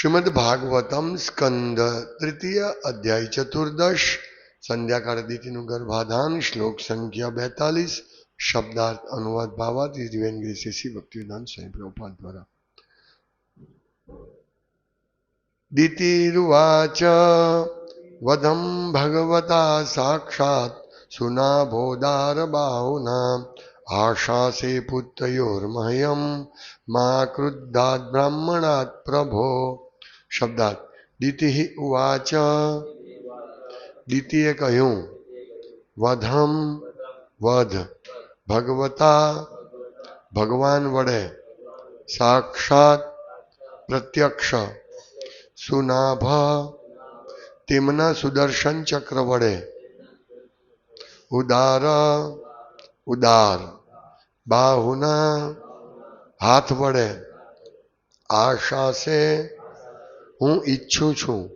શ્રીમદ ભાગવતમ સ્કંદ તૃતીય અધ્યાય ચતુર્દશ સંધ્યાકાળ દીતિનું ગર્ભાધાન શ્લોક સંખ્યા બેતાલીસ શબ્દાર્થ અનુવાદ ભાવાથી દિવ્યાંગી શિશી ભક્તિદાન સ્વયં પ્રભુપાદ દ્વારા દિતિરુવાચ વધમ ભગવતા સાક્ષાત સુનાભોદાર બાહુના આશાસે પુત્રયોર્મહ્યમ મા ક્રુદ્ધાત બ્રાહ્મણાત પ્રભો શબ્દાત દિતિ ઉવાચ દિતિએ કહ્યું વધમ વધ ભગવતા ભગવાન વડે સાક્ષાત પ્રત્યક્ષ સુનાભ તેમના સુદર્શન ચક્ર વડે ઉદાર ઉદાર બાહુના હાથ વડે આશાસે હું ઈચ્છું છું.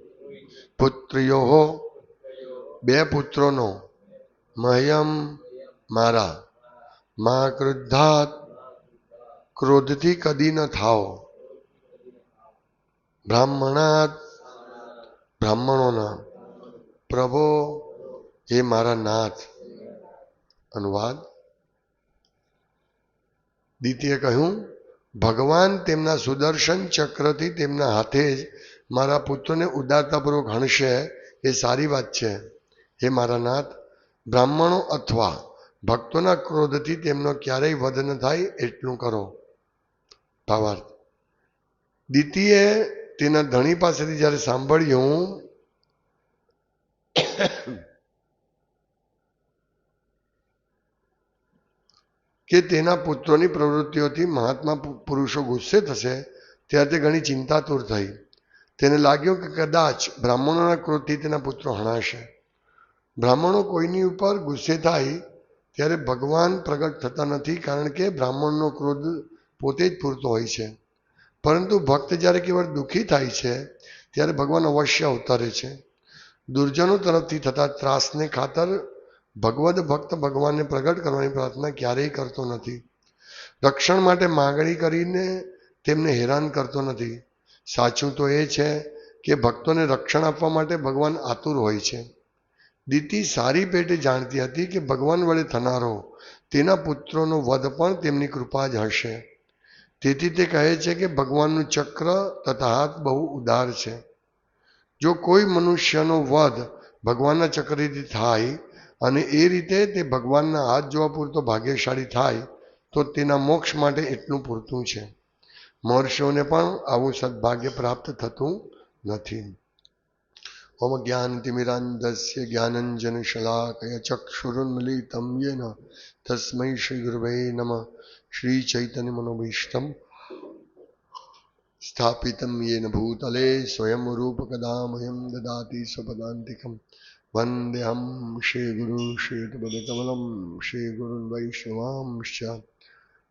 પુત્રીઓ બે પુત્રોનો, મહ્યમ મારા. મા ક્રુદ્ધાત, ક્રોધથી કદી ન થાઓ. બ્રાહ્મણાત, બ્રાહ્મણોના, પ્રભો, એ મારા નાથ. અનુવાદ. દ્વિતીય કહ્યું, ભગવાન તેમના સુદર્શન ચક્રથી તેમના હાથે જ મારા પુત્રને ઉદારતાપૂર્વક હણશે, એ સારી વાત છે. હે મારા નાથ, બ્રાહ્મણો અથવા ભક્તોના ક્રોધથી તેમનો ક્યારેય વધ ન થાય એટલું કરો. ભાવાર્થ. દીતીએ તેના ધણી પાસેથી જ્યારે સાંભળ્યું, કે તેના પુત્રોની પ્રવૃત્તિઓથી મહાત્મા પુરુષો ગુસ્સે થશે, ત્યારે તે ઘણી ચિંતાતુર થઈ. તેને લાગ્યું કે કદાચ બ્રાહ્મણોના ક્રોધથી તેના પુત્રો હણાશે. બ્રાહ્મણો કોઈની ઉપર ગુસ્સે થાય ત્યારે ભગવાન પ્રગટ થતા નથી કારણ કે બ્રાહ્મણનો ક્રોધ પોતે જ પૂરતો હોય છે. પરંતુ ભક્ત જ્યારે કેવળ દુઃખી થાય છે, ત્યારે ભગવાન અવશ્ય અવતરે છે. દુર્જનો તરફથી થતા ત્રાસને ખાતર ભગવદ ભક્ત ભગવાનને પ્રગટ કરવાની પ્રાર્થના ક્યારેય કરતો નથી. રક્ષણ માટે માગણી કરીને તેમને હેરાન કરતો નથી. સાચું તો એ છે કે ભક્તોને રક્ષણ આપવા માટે ભગવાન આતુર હોય છે. દીતિ સારી પેટે જાણતી હતી કે ભગવાન વડે થનારો તેના પુત્રોનો વધ પણ તેમની કૃપા જ હશે. તેથી તે કહે છે કે ભગવાનનું ચક્ર તથા હાથ બહુ ઉદાર છે. જો કોઈ મનુષ્યનો વધ ભગવાનના ચક્રથી થાય અને એ રીતે તે ભગવાનના હાથ જોવા પૂરતો ભાગ્યશાળી થાય, તો તેના મોક્ષ માટે એટલું પૂરતું છે. મહર્ષિઓને પણ આવું સદભાગ્ય પ્રાપ્ત થતું નથી. ઓમ જ્ઞાનતિમિરાંધસ્ય જ્ઞાનંજન શલાકય ચક્ષુરુન્મિલિતમ યેન તસ્મૈ શ્રી ગુરવે નમ. શ્રી ચૈતન્ય મનોભીષ્ટમ સ્થાપિતમ યેન ભૂતલે સ્વયં રૂપકદામયં દદાતિ સ્વપદાંતિકમ. વંદ્યહમ શ્રીગુરુ શ્રીયુતપદકમલમ શ્રીગુરુन् વૈષ્ણવાંશ્ચ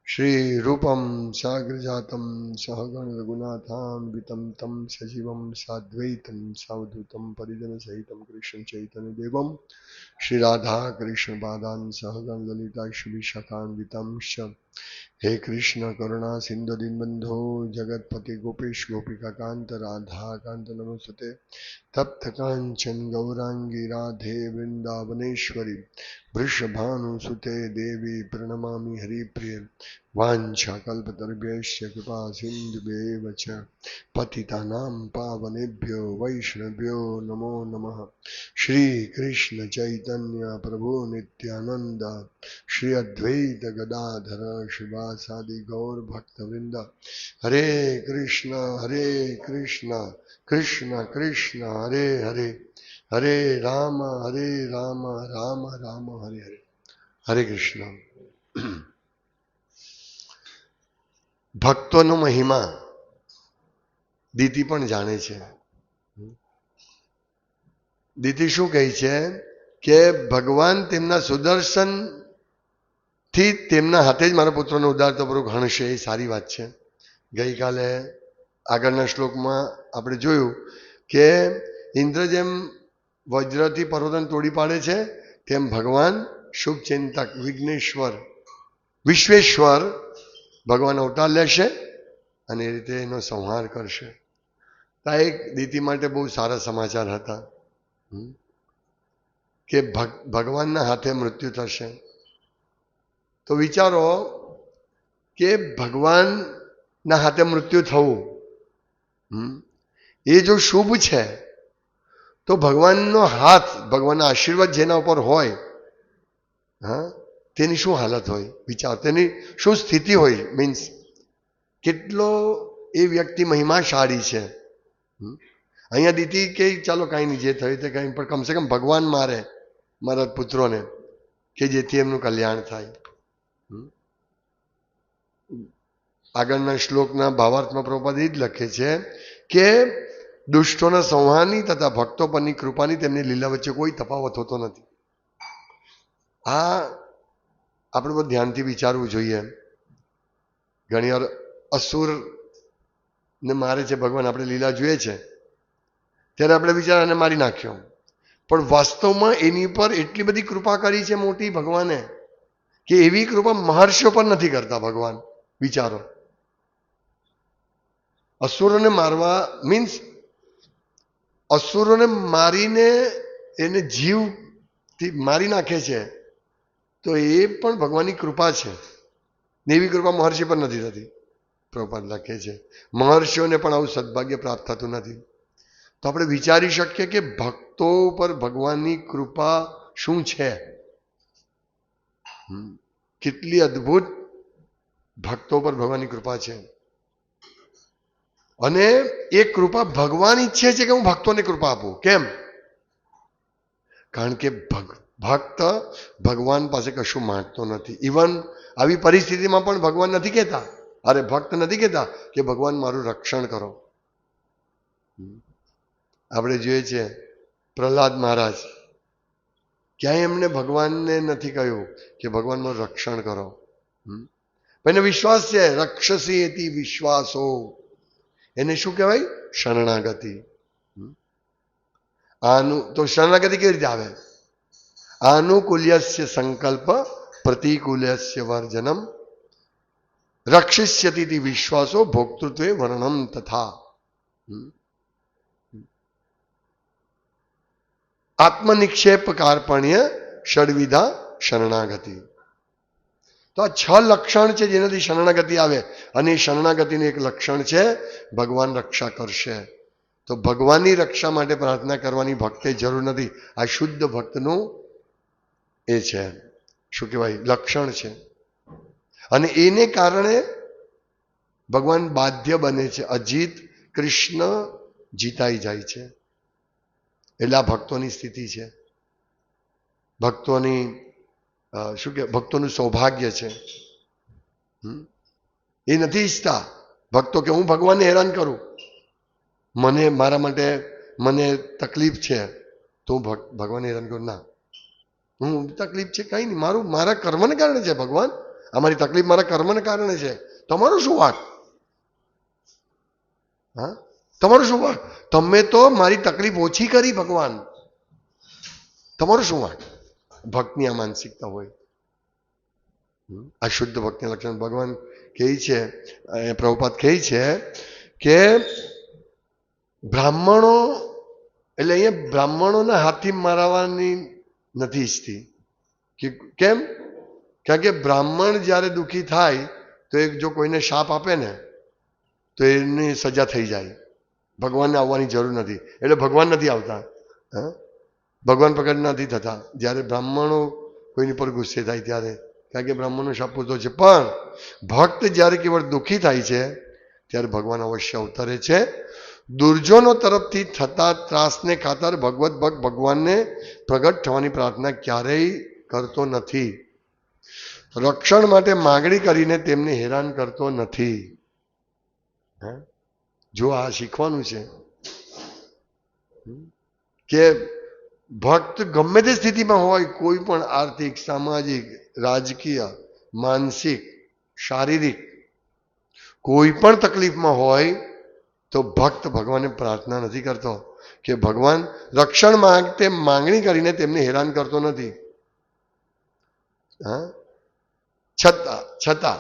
શ્રીરૂપમ સાગ્રજાતમ સહગણ રઘુનાથાન્વિતમ તમ સજીવમ સાદ્વૈતમ સાવધૂતમ પરિજન સહિતમ કૃષ્ણ ચૈતન્ય દેવમ શ્રી રાધા કૃષ્ણ પાદાન સહગણ લલિતા શ્રી શકાન્વિતમ શબ્દ हे कृष्ण, करुणा, सिंधु, दीनबंधो, जगतपति, गोपेश, गोपिका, कांत, राधा, कांत नमस्ते तप्त कांचन, गौरांगी, राधे, वृंदावनेश्वरी, वृषभानुसुते, देवी प्रणमा हरिप्रिय। વાંછાકલ્પતર્ભ્યશ્ચ કૃપા સિંધુભ્યેવ ચ પતિતાનાં પાવનેભ્યો વૈષ્ણવ્યો નમો નમઃ શ્રી કૃષ્ણ ચૈતન્ય પ્રભુ નિત્યાનંદ શ્રી અદ્વૈત ગદાધર શિવાસાદિ ગૌર ભક્તવૃંદ હરે કૃષ્ણ હરે કૃષ્ણ કૃષ્ણ કૃષ્ણ હરે હરે હરે રામ હરે રામ રામ રામ હરે હરે હરે કૃષ્ણ ભક્તોનો મહિમા દીદી પણ જાણે છે. દીદી શું કહે છે કે ભગવાન તેમના સુદર્શનથી તેમના હાથે જ મારા પુત્રનો ઉદ્ધાર તો પૂરું ગણશે એ સારી વાત છે. ગઈકાલે આગળના શ્લોકમાં આપણે જોયું કે ઇન્દ્ર જેમ વજ્રથી પર્વતન તોડી પાડે છે, તેમ ભગવાન શુભચિંતક વિઘ્નેશ્વર, વિશ્વેશ્વર ભગવાન અવતાર લેશે અને એ રીતે એનો સંહાર કરશે. આ એક દીતિ માટે બહુ સારા સમાચાર હતા. કે ભગ- ભગવાનના હાથે મૃત્યુ થશે. તો વિચારો કે ભગવાનના હાથે મૃત્યુ થવું એ જો શુભ છે, તો ભગવાનનો હાથ, ભગવાનના આશીર્વાદ જેના ઉપર હોય, હા તેની શું હાલત હોય? વિચાર. તેની શું સ્થિતિ હોય? મીન્સ કેટલો એ વ્યક્તિ મહિમાશાળી છે. અહીંયા દીધી કે, ચાલો કાંઈ નહીં, જે થયું તે કાંઈ પણ કમસે કમ ભગવાન મારે, મારા પુત્રોને, કે જેથી એમનું કલ્યાણ થાય. આગળના શ્લોકના ભાવાર્થમાં પ્રભુપાદ એ જ લખે છે કે, દુષ્ટોના સંહારની તથા ભક્તો પરની કૃપાની તેમની લીલા વચ્ચે કોઈ તફાવત હોતો નથી. આ આપણે બધું ધ્યાનથી વિચારવું જોઈએ. ઘણીવાર અસુર ને મારે છે, ભગવાન આપણે લીલા જોઈએ છે, ત્યારે આપણે વિચારાને મારી નાખ્યો. પણ વાસ્તવમાં એની પર એટલી બધી કૃપા કરી છે મોટી ભગવાને, કે એવી કૃપા મહર્ષિઓ પર નથી કરતા ભગવાન, વિચારો. અસુરોને મારવા મીન્સ અસુરોને મારીને એને જીવથી મારી નાખે છે. તો એ પણ ભગવાનની કૃપા છે. દેવી કૃપા મહર્ષિ પર નથી થતી. પ્રભુપાદ લખે છે, મહર્ષિઓને પણ આવું સદભાગ્ય પ્રાપ્ત થતું નથી. તો આપણે વિચારી શકીએ કે ભક્તો પર ભગવાનની કૃપા શું છે. કેટલી અદ્ભુત ભક્તો પર ભગવાનની કૃપા છે. અને એ કૃપા ભગવાન ઈચ્છે છે કે હું ભક્તોને કૃપા આપું? કેમ? કારણ કે ભગ- ભક્ત ભગવાન પાસે કશું માંગતો નથી. ઇવન આવી પરિસ્થિતિમાં પણ ભગવાન નથી કહેતા. અરે, ભક્ત નથી કહેતા કે ભગવાન મારું રક્ષણ કરો. આપણે જોઈએ છીએ પ્રહલાદ મહારાજ ક્યાંય એમને ભગવાનને નથી કહ્યું કે ભગવાન મારું રક્ષણ કરો. એને વિશ્વાસ છે, રક્ષસી હતી વિશ્વાસો. એને શું કહેવાય? શરણાગતિ. આનું તો શરણાગતિ કેવી રીતે આવે? આનુકૂલ્યસ્ય સંકલ્પ પ્રતિકૂલ્યસ્ય વર્જનમ રક્ષિષ્યતિ વિશ્વાસો ભોક્તૃત્વે વર્ણમ તથા. આત્મનિક્ષેપ કાર્પણ્ય ષડવિધા શરણાગતિ તો આ છ લક્ષણ છે જેનાથી શરણાગતિ આવે અને એ શરણાગતિનું એક લક્ષણ છે ભગવાન રક્ષા કરશે તો ભગવાનની રક્ષા માટે પ્રાર્થના કરવાની ભક્તે જરૂર નથી. આ શુદ્ધ ભક્તનું એ છે. શું કહેવાય? લક્ષણ છે. અને એને કારણે ભગવાન બાધ્ય બને છે. અજીત કૃષ્ણ જીતાઈ જાય છે. એટલે આ ભક્તોની સ્થિતિ છે. ભક્તોની શું કે ભક્તોનું સૌભાગ્ય છે? એ નથી ઈચ્છતા. ભક્તો કે હું ભગવાનને હેરાન કરું. મને, મારા માટે મને તકલીફ છે. તો હું ભગ- ભગવાનને હેરાન કરું. ના. હું તકલીફ છે, કંઈ નહીં. મારું, મારા કર્મને કારણે છે ભગવાન. અમારી તકલીફ મારા કર્મને કારણે છે. તમારું શું વાંક હા? તમારું શું વાંક તમે તો મારી તકલીફ ઓછી કરી ભગવાન. તમારું શું વાંક ભક્તની આ માનસિકતા હોય. આ શુદ્ધ ભક્તિ લક્ષણ ભગવાન કહે છે પ્રભુપાત કહે છે કે બ્રાહ્મણો, એટલે અહીંયા બ્રાહ્મણોના હાથથી મારવાની નથી ઈચ્છતી. કે કેમ? કારણ કે બ્રાહ્મણ જ્યારે દુઃખી થાય, તો એ જો કોઈને શાપ આપે ને, તો એની સજા થઈ જાય. ભગવાનને આવવાની જરૂર નથી. એટલે ભગવાન નથી આવતા. ભગવાન પ્રગટ નથી થતા. જ્યારે બ્રાહ્મણો કોઈની પર ગુસ્સે થાય ત્યારે. કારણ કે બ્રાહ્મણનો શાપ પૂરતો છે. પણ ભક્ત જ્યારે કેવળ દુઃખી થાય છે, ત્યારે ભગવાન અવશ્ય અવતરે છે. દુર્જનો તરફથી થતા ત્રાસને ખાતર ભગવત ભક્ત ભગવાનને પ્રગટ થવાની પ્રાર્થના ક્યારેય કરતો નથી. રક્ષણ માટે માગણી કરીને તેમને હેરાન કરતો નથી? જો આ શીખવાનું છે. કે ભક્ત ગમે તે સ્થિતિમાં હોય, કોઈ પણ આર્થિક, સામાજિક, રાજકીય, માનસિક, શારીરિક, કોઈ પણ તકલીફમાં હોય તો ભક્ત ભગવાનને પ્રાર્થના નથી કરતો કે ભગવાન રક્ષણ માંગતે માંગણી કરીને તેમને હેરાન કરતો નથી. હા? છતાં છતાં,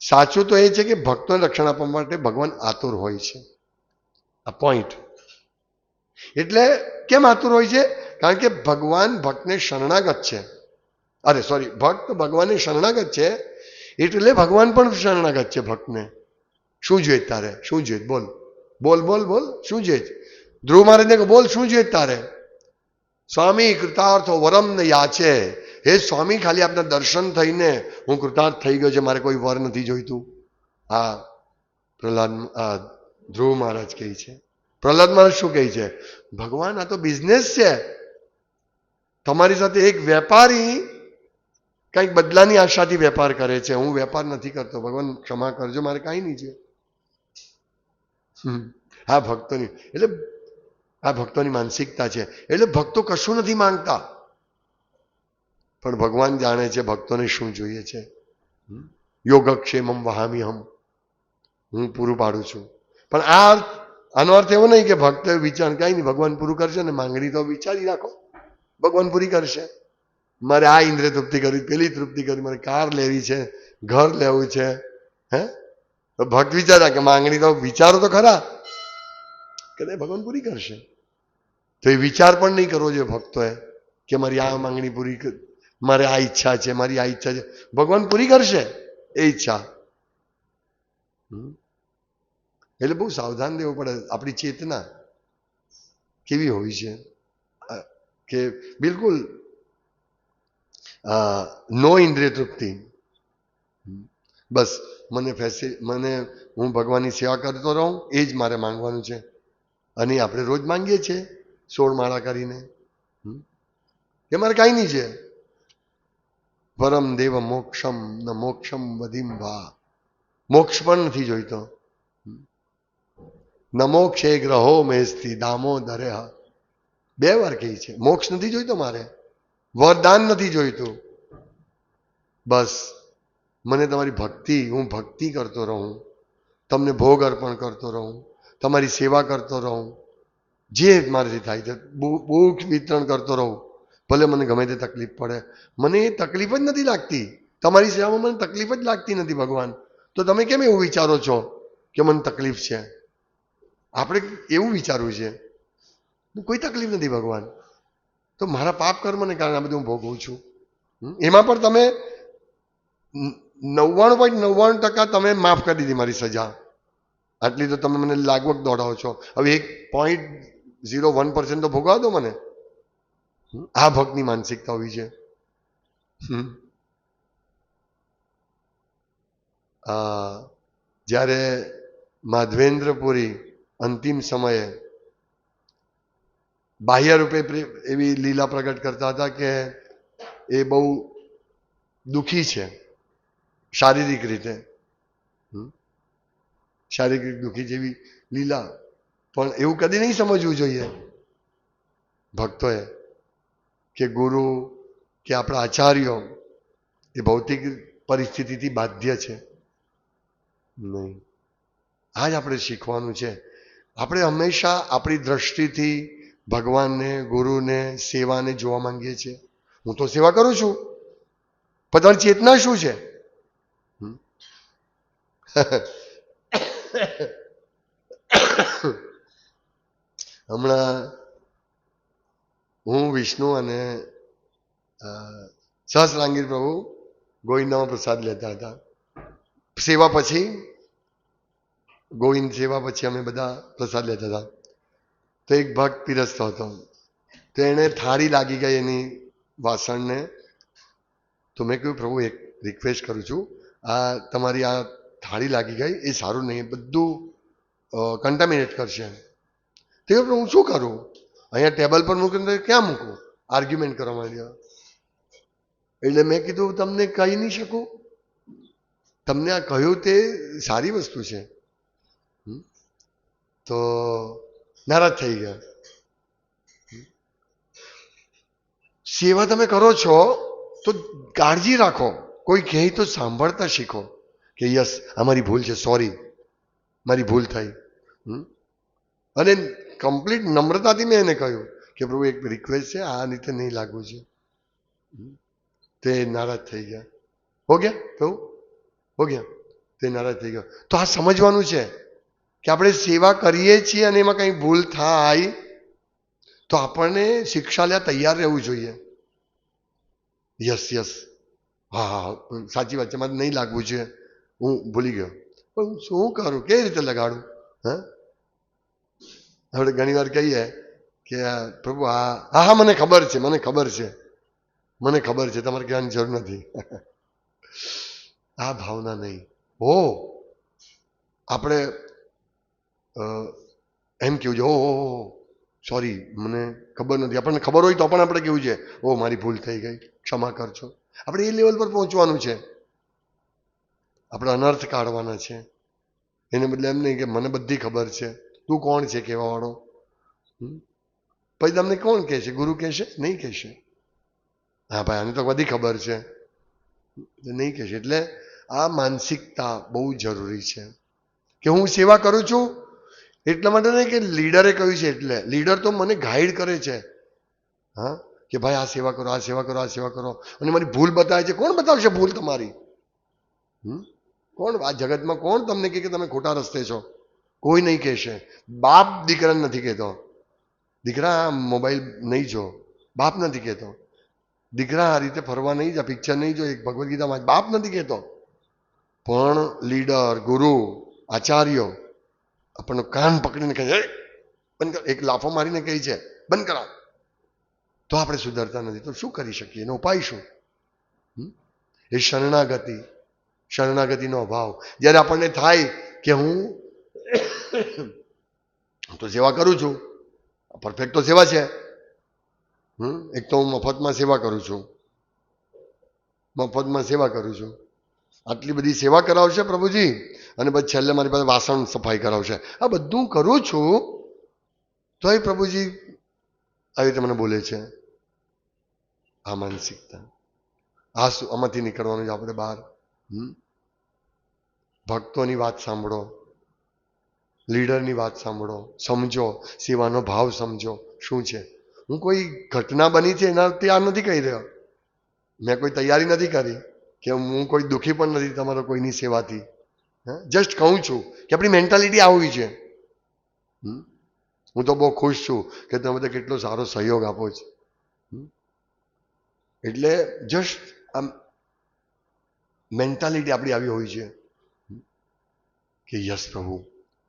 સાચું તો એ છે કે ભક્તોને રક્ષણ આપવા માટે ભગવાન આતુર હોય છે. આ પોઈન્ટ એટલે કેમ આતુર હોય છે? કારણ કે ભગવાન ભક્તને શરણાગત છે. અરે સોરી ભક્ત ભગવાનને શરણાગત છે એટલે ભગવાન પણ શરણાગત છે ભક્તને. શું જોઈએ તારે? શું જોઈએ બોલ. બોલ બોલ બોલ. શું જોઈએ ધ્રુવ મહારાજને બોલ, શું જોઈએ તારે? સ્વામી કૃતાર્થો વરમ ને યાચે. હે સ્વામી, ખાલી આપના દર્શન થઈને હું કૃતાર્થ થઈ ગયો છે, મારે કોઈ વર નથી જોઈતું. આ પ્રહલાદ ધ્રુવ મહારાજ કહે છે. પ્રહલાદ મહારાજ શું કહે છે? ભગવાન, આ તો બિઝનેસ છે. તમારી સાથે એક વેપારી કંઈક બદલાની આશાથી વેપાર કરે છે. હું વેપાર નથી કરતો. ભગવાન, ક્ષમા કરજો. મારે કાંઈ નહીં છે. આ ભક્તોની, એટલે આ ભક્તોની માનસિકતા છે. એટલે ભક્તો કશું નથી માંગતા. પણ ભગવાન જાણે છે ભક્તોને શું જોઈએ છે. યોગક્ષેમમ વહામી હમ હું પૂરું પાડું છું. પણ આ અર્થ, આનો અર્થ એવો નહીં કે ભક્ત વિચાર, કાંઈ નહીં, ભગવાન પૂરું કરશે ને માંગણી તો વિચારી રાખો. ભગવાન પૂરી કરશે. મારે આ ઇન્દ્રિય તૃપ્તિ કરવી પેલી તૃપ્તિ કરવી મારે કાર લેવી છે, ઘર લેવું છે, હે? તો ભક્ત વિચારા કે માંગણી તો વિચારો તો ખરા. કદાચ ભગવાન પૂરી કરશે. તો એ વિચાર પણ નહીં કરવો જોઈએ ભક્તોએ કે મારી આ માંગણી પૂરી મારે આ ઈચ્છા છે, મારી આ ઈચ્છા છે. ભગવાન પૂરી કરશે એ ઈચ્છા. એટલે બહુ સાવધાન રહેવું પડે આપણી ચેતના કેવી હોય છે. કે બિલકુલ નો ઇન્દ્રિય તૃપ્તિ. બસ, મને ફેસી, મને હું ભગવાનની સેવા કરતો રહું, એ જ મારે માંગવાનું છે. અને આપણે રોજ માંગીએ છીએ સોળ માળા કરીને. એ મારે કાંઈ નહીં છે. પરમ દેવ મોક્ષમ, ન મોક્ષમ વધીમ ભા. મોક્ષ પણ નથી જોઈતો. નમોક્ષ ન ગ્રહો મેસ્તી દામોદરે. બે વાર કહી છે, મોક્ષ નથી જોઈતો મારે. વરદાન નથી જોઈતું. બસ. મને તમારી ભક્તિ, હું ભક્તિ કરતો રહું, તમને ભોગ અર્પણ કરતો રહું, તમારી સેવા કરતો રહું, જે મારાથી થાય છે બહુ બુક વિતરણ કરતો રહું, ભલે મને ગમે તે તકલીફ પડે. મને એ તકલીફ જ નથી લાગતી. તમારી સેવામાં મને તકલીફ જ લાગતી નથી, ભગવાન. તો તમે કેમ એવું વિચારો છો કે મને તકલીફ છે? આપણે એવું વિચારવું છે. કોઈ તકલીફ નથી, ભગવાન. તો મારા પાપ કર્મને કારણે આ બધું હું ભોગવું છું. એમાં પણ તમે નવ્વાણું પોઈન્ટ નવ્વાણું ટકા તમે માફ કરી દીધી મારી સજા. આટલી તો તમે મને લાગવગ દોડાવો છો. હવે એક પોઈન્ટ ઝીરો વન પર્સન્ટ તો ભોગવા દો મને. આ ભક્તની માનસિકતા હોવી છે. જ્યારે માધવેન્દ્રપુરી અંતિમ સમયે બાહ્ય રૂપે એવી લીલા પ્રગટ કરતા હતા કે એ બહુ દુઃખી છે. શારીરિક રીતે? શારીરિક દુઃખી જેવી લીલા. પણ એવું કદી નહીં સમજવું જોઈએ ભક્તોએ કે ગુરુ કે આપણા આચાર્યો એ ભૌતિક પરિસ્થિતિથી બાધ્ય છે. નહીં. આ જ આપણે શીખવાનું છે. આપણે હંમેશા આપણી દ્રષ્ટિથી ભગવાનને ગુરુને સેવાને જોવા માંગીએ છીએ. હું તો સેવા કરું છું. પણ ચેતના શું છે? હમણાં હું, વિષ્ણુ અને સહસ્રાંગીર પ્રભુ ગોવિંદામાં પ્રસાદ લેતા હતા. સેવા પછી, ગોવિંદ સેવા પછી અમે બધા પ્રસાદ લેતા હતા. તો એક ભક્ત પીરસતો હતો. તો એને થાળી લાગી ગઈ એની વાસણને. તો મેં કહ્યું, પ્રભુ, એક રિક્વેસ્ટ કરું છું. આ તમારી આ થાળી લાગી ગઈ, એ સારું નહીં, બધું કન્ટામિનેટ કરશે તે હું શું કરું? અહીંયા ટેબલ પર મૂકીને ક્યાં મૂકું? આર્ગ્યુમેન્ટ કરવા માંડ્યા એટલે મેં કીધું, તમને કહી નહીં શકું? તમને આ કહ્યું તે સારી વસ્તુ છે? તો નારાજ થઈ ગયા. સેવા તમે કરો છો, તો કાળજી રાખો. કોઈ કહે તો સાંભળતા શીખો. કે યસ, અમારી ભૂલ છે સોરી મારી ભૂલ થઈ. અને કમ્પ્લીટ નમ્રતાથી મેં એને કહ્યું કે પ્રભુ, એક રિક્વેસ્ટ છે, આ રીતે નહીં લાગવું છે. તે નારાજ થઈ ગયા. હો ગયા, પ્રભુ? હો ગયા. તે નારાજ થઈ ગયો. તો આ સમજવાનું છે કે આપણે સેવા કરીએ છીએ અને એમાં કંઈ ભૂલ થાય, તો આપણને શિક્ષા લેવા તૈયાર રહેવું જોઈએ. Yes yes. હા હા. સાચી વાત છે. મારે નહીં લાગવું છે. હું ભૂલી ગયો. પણ શું કરું? કેવી રીતે લગાડું? હા? આપણે ઘણી વાર કહીએ કે આ પ્રભુ હા હા હા મને ખબર છે, મને ખબર છે. મને ખબર છે, તમારે કહેવાની જરૂર નથી. આ ભાવના નહીં. હો, આપણે એમ કેવું છે? ઓ સોરી મને ખબર નથી. આપણને ખબર હોય તો પણ આપણે કેવું છે? ઓ મારી ભૂલ થઈ ગઈ. ક્ષમા કરજો. આપણે એ લેવલ પર પહોંચવાનું છે. આપણે અનર્થ કાઢવાના છે. એને બદલે એમ નહીં કે મને બધી ખબર છે. તું કોણ છે કહેવાવાળો? પછી તમને કોણ કહેશે ગુરુ કહેશે નહીં કહેશે હા ભાઈ, આને તો બધી ખબર છે. નહીં કહેશે એટલે આ માનસિકતા બહુ જરૂરી છે. કે હું સેવા કરું છું, એટલા માટે નહીં કે લીડરે કહ્યું છે એટલે. લીડર તો મને ગાઈડ કરે છે. હા? કે ભાઈ, આ સેવા કરો, આ સેવા કરો, આ સેવા કરો. અને મારી ભૂલ બતાવે છે. કોણ બતાવશે ભૂલ તમારી? હમ? કોણ? આ જગતમાં કોણ તમને કહે કે તમે ખોટા રસ્તે છો? કોઈ નહીં કહેશે. બાપ દીકરાને નથી કહેતો. દીકરા મોબાઈલ નહીં જો. બાપ નથી કહેતો. દીકરા આ રીતે ફરવા નહીં જા, પિક્ચર નહીં જો, એક ભગવદ્ ગીતામાં બાપ નથી કહેતો. પણ લીડર, ગુરુ, આચાર્યો આપણને કાન પકડીને કહે છે બંધ એક લાફો મારીને કહે છે, બંધ કરાવ. તો આપણે સુધરતા નથી. તો શું કરી શકીએ? એનો ઉપાય શું? એ શરણાગતિ. શરણાગતિનો અભાવ. જ્યારે આપણને થાય કે હું તો સેવા કરું છું. પરફેક્ટ તો સેવા છે. હમ? એક તો હું મફતમાં સેવા કરું છું. મફતમાં સેવા કરું છું. આટલી બધી સેવા કરાવશે પ્રભુજી? અને પછી છેલ્લે મારી પાસે વાસણ સફાઈ કરાવશે. આ બધું કરું છું, તોય પ્રભુજી આવી રીતે મને બોલે છે. આ માનસિકતા. આ શું આમાંથી નીકળવાનું છે આપણે બહાર. ભક્તોની વાત સાંભળો. લીડરની વાત સાંભળો. સમજો. સેવાનો ભાવ સમજો. શું છે? હું કોઈ ઘટના બની છે એના તૈયાર નથી કહી રહ્યો. મેં કોઈ તૈયારી નથી કરી કે હું કોઈ દુઃખી પણ નથી તમારો કોઈની સેવાથી. જસ્ટ કહું છું કે આપણી મેન્ટાલિટી આવી છે? હું તો બહુ ખુશ છું કે તમે તો કેટલો સારો સહયોગ આપો છો? એટલે જસ્ટ આમ મેન્ટાલિટી આપણી આવી હોય છે. કે યસ પ્રભુ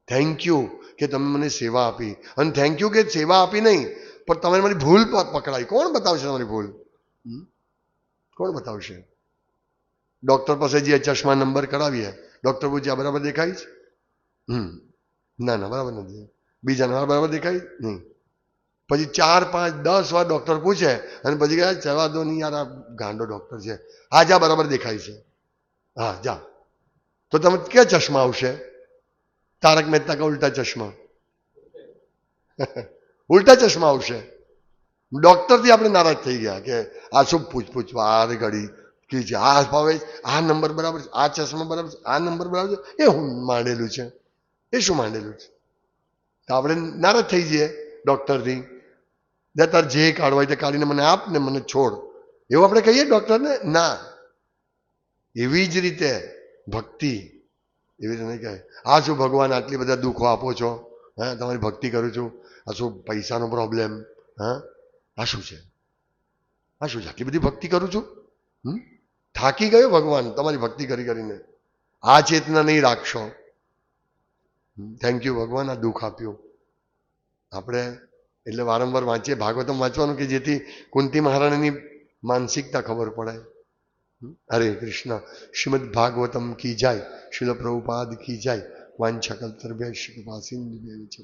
થેન્ક યુ કે તમે મને સેવા આપી. અને થેન્ક યુ કે સેવા આપી નહીં, પણ તમે મારી ભૂલ પકડાઈ. કોણ બતાવશે તમારી ભૂલ? કોણ બતાવશે? ડૉક્ટર પાસે જે ચશ્મા નંબર કરાવીએ. ડૉક્ટર પૂછે, આ બરાબર દેખાય છે? હમ. ના ના, બરાબર નથી. બીજાને આ બરાબર દેખાય નહીં. પછી ચાર, પાંચ, દસ વાર ડૉક્ટર પૂછે અને પછી કહે, જવા દો નહીં યાર, આ ગાંડો ડૉક્ટર છે. હા આ બરાબર દેખાય છે. હા જા તો તમે ક્યાં ચશ્મા આવશે? તારક મહેતા કા ઉલ્ટા ચશ્મા? ઉલ્ટા ચશ્મા આવશે. ડોક્ટરથી આપણે નારાજ થઈ ગયા કે આ શું પૂછ પૂછવા આ ઘડી કે છે? આ ભાવે આ નંબર બરાબર છે? આ ચશ્મા બરાબર છે? આ નંબર બરાબર છે? એ હું માંડેલું છે. એ શું માંડેલું છે? તો આપણે નારાજ થઈ જઈએ ડૉક્ટરથી. દે તાર જે કાઢવા હોય તે કાઢીને મને આપ ને મને છોડ. એવું આપણે કહીએ ડૉક્ટરને? ના. એવી જ રીતે ભક્તિ, એવી રીતે કહે આ શું ભગવાન આટલી બધા દુઃખો આપો છો? હા, તમારી ભક્તિ કરું છું. આ શું પૈસાનો પ્રોબ્લેમ હા? આ શું છે? આ શું છે? આટલી બધી ભક્તિ કરું છું? હમ? થાકી ગયો ભગવાન, તમારી ભક્તિ કરી કરીને. આ ચેતના નહીં રાખશો. થેન્ક યુ ભગવાન, આ દુઃખ આપ્યું. આપણે એટલે વારંવાર વાંચીએ. ભાગવતમ વાંચવાનું કે જેથી કુંતી મહારાણીની માનસિકતા ખબર પડે. હરે કૃષ્ણ. શ્રીમદ ભાગવતમ કી જાય. શિલ પ્રભુપાદ કી જાય. વાંછકલ્તર્ભ્ય શ્રી સિંધુ છે.